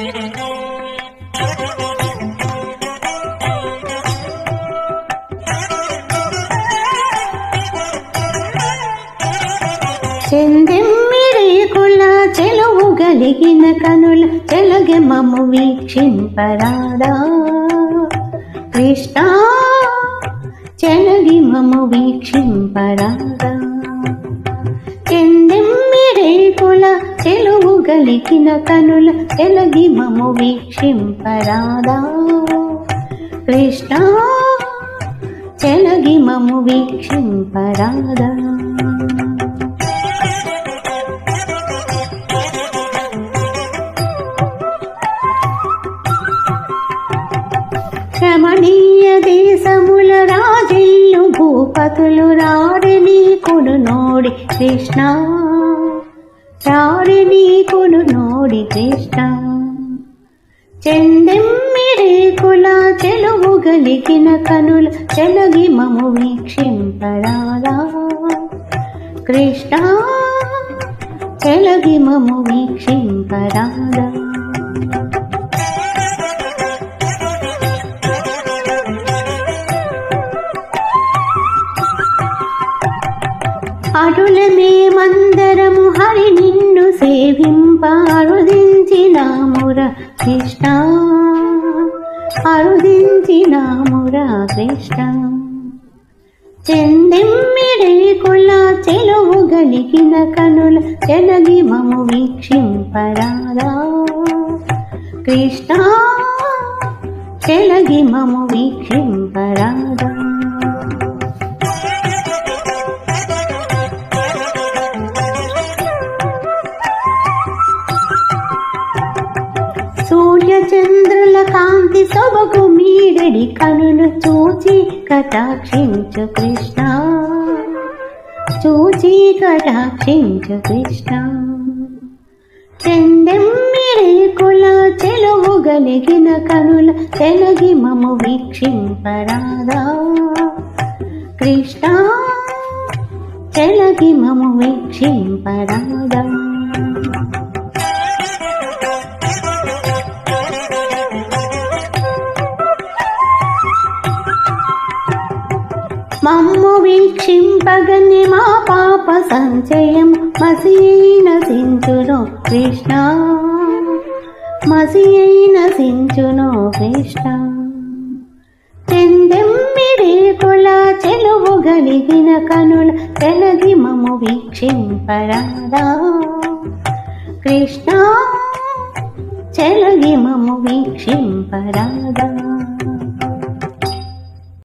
చెందెమ్మిరేకుల చెలువు గలిగిన కనుల చెలగె మమ్ము వీక్షింపరాదా. కృష్ణ చెలగి మమ్ము వీక్షింపరాదా. చెందెమ్మిరేకుల చెలువు గలిగిన తనుల ఎలగి మము వీక్షింపరాదా. కృష్ణ చెలగి మము వీక్షింపరాదా. రమణీయ దేశముల రాజిల్లు భూపతులు రారిని కొడు నోడి కృష్ణ. రారిని కొను నోడి కృష్ణ చెందెమ్మిరేకుల చెలువు గలిగిన కనుల చెలగి మము వీక్షింపరాదా. కృష్ణ చెలగి మము వీక్షింపరాదా. అటులమే మందరము అరుదించినాముర కృష్ణ. అరుదించినాముర కృష్ణ. చెందెమ్మిడే చెందెమ్మిరేకుల చెలువు గలిగిన కనుల చెలగి మము వీక్షింపరారా కృష్ణ చెలగి మము వీక్షింప చంద్రుల కాంతి సొబగు మీరడి కనులు చూచి కటాక్షించు కృష్ణ. చూచి కటాక్షించు కృష్ణ. చెందెమ్మిరేకుల చెలువు గలిగిన కనుల తెలగి మము వీక్షింపరాదా. కృష్ణ చెలగి మము వీక్షింపరాదా. మమ్ము వీక్షింపగని మా పాప సంచయం. మసియైన సించును కృష్ణ. మసియైన సించును కృష్ణ. చెందెమ్మిరేకుల చెలువు గలిగిన కనుల తెలగి మము వీక్షింపరాదా. కృష్ణ చెలగి మము వీక్షింపరాదా.